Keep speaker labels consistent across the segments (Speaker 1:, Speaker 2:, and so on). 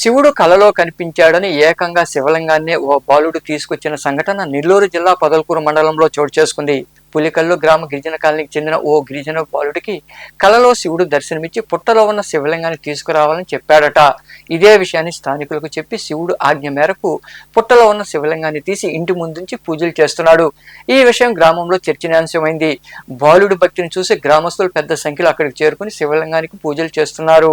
Speaker 1: శివుడు కలలో కనిపించాడని ఏకంగా శివలింగాన్ని ఓ బాలుడు తీసుకొచ్చిన సంఘటన నెల్లూరు జిల్లా పదల్కూరు మండలంలో చోటు చేసుకుంది. పులికల్లు గ్రామ గిరిజన కాలనీకి చెందిన ఓ గిరిజన బాలుడికి కలలో శివుడు దర్శనమిచ్చి పుట్టలో ఉన్న శివలింగాన్ని తీసుకురావాలని చెప్పాడట. ఇదే విషయాన్ని స్థానికులకు చెప్పి శివుడు ఆజ్ఞ మేరకు పుట్టలో ఉన్న శివలింగాన్ని తీసి ఇంటి ముందుంచి పూజలు చేస్తున్నాడు. ఈ విషయం గ్రామంలో చర్చనీయాంశమైంది. బాలుడి భక్తిని చూసి గ్రామస్తులు పెద్ద సంఖ్యలో అక్కడికి చేరుకుని శివలింగానికి పూజలు చేస్తున్నారు.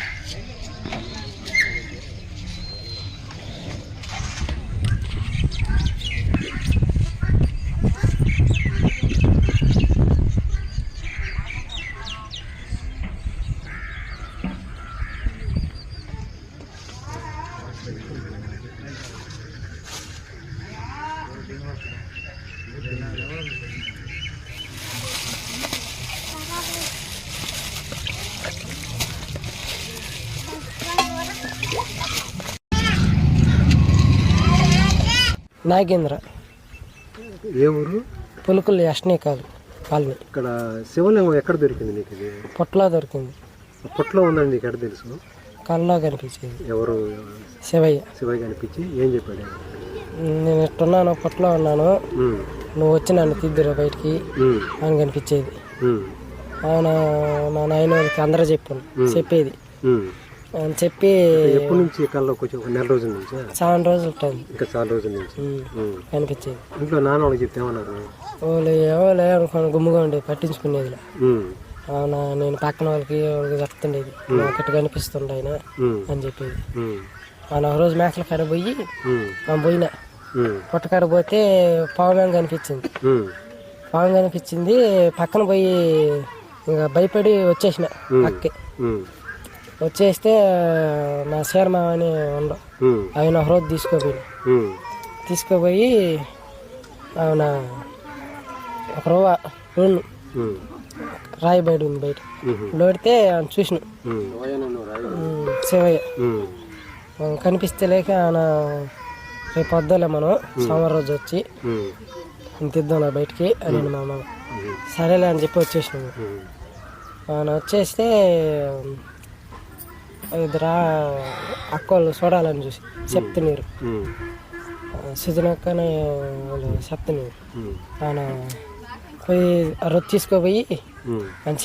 Speaker 2: నాగేంద్ర.
Speaker 3: ఏ ఊరు?
Speaker 2: పులుకులు యష్నీ కాదు కాలనీ.
Speaker 3: ఇక్కడ శివలింగం ఎక్కడ దొరికింది నీకు ఇది?
Speaker 2: పొట్టలో దొరికింది.
Speaker 3: ఆ పుట్టలో ఉందని నీకు ఎక్కడ తెలుసు?
Speaker 2: కళ్ళలో కనిపించింది.
Speaker 3: ఎవరు?
Speaker 2: శివయ్య.
Speaker 3: శివయ్య కనిపించి ఏం చెప్పాడు?
Speaker 2: నేను ఎట్టున్నాను పొట్టలో ఉన్నాను.
Speaker 3: ఉమ్,
Speaker 2: నువ్వు వచ్చి నన్ను తిద్దురు బయటికి.
Speaker 3: ఉమ్,
Speaker 2: అని కనిపించేది.
Speaker 3: ఉమ్,
Speaker 2: ఆయన మా నాయన వాళ్ళకి అందరూ చెప్పాను చెప్పేది.
Speaker 3: ఉమ్.
Speaker 2: అని చెప్పి
Speaker 3: ఎప్పటి నుంచి కల్లో కొంచెం ఒక నెల రోజుల నుంచి?
Speaker 2: చాలా రోజులు టైం.
Speaker 3: ఇంకా చాలా రోజుల నుంచి.
Speaker 2: కనిపించేది
Speaker 3: ఇంట్లో నాన్న వాళ్ళకి చెప్తే ఏమన్నారు?
Speaker 2: వాళ్ళు ఎవరు అనుకోని గుమ్ముగా ఉండే పట్టించుకునేది అవునా నేను పక్కన వాళ్ళకి వాళ్ళకి చెప్తుండేది. ఇట్ట కనిపిస్తుండే ఆయన అని చెప్పేది. ఆయన ఒక రోజు మేకల కాడ పోయి ఆ పోయినా పుట్టకాడ పోతే పావుగా కనిపించింది. పాము కనిపించింది పక్కన పోయి ఇంకా భయపడి వచ్చేసిన అక్కి. వచ్చేస్తే నా శర్మ అని ఉండ. ఆయన ఒక రోజు తీసుకోపోయి తీసుకుపోయి ఆయన ఒక
Speaker 3: ఉమ్,
Speaker 2: రాయి బయట ఉంది బయట. లోడితే ఆయన చూసిన. శివయ్య. కనిపిస్తే లేక ఆయన రేపు పొద్దులే మనం సోమవారం రోజు వచ్చి తిద్దాం బయటికి అని మా అమ్మ. సరేలే అని చెప్పి వచ్చేసినాము ఆయన వచ్చేస్తే ఇద్దరు అక్కోళ్ళు చూడాలని చూసి చెప్తున్నారు.
Speaker 3: ఉమ్,
Speaker 2: సుజనక్కనే వాళ్ళు చెప్తున్నారు. ఆయన పోయి రొట్టె తీసుకోపోయి చెప్పి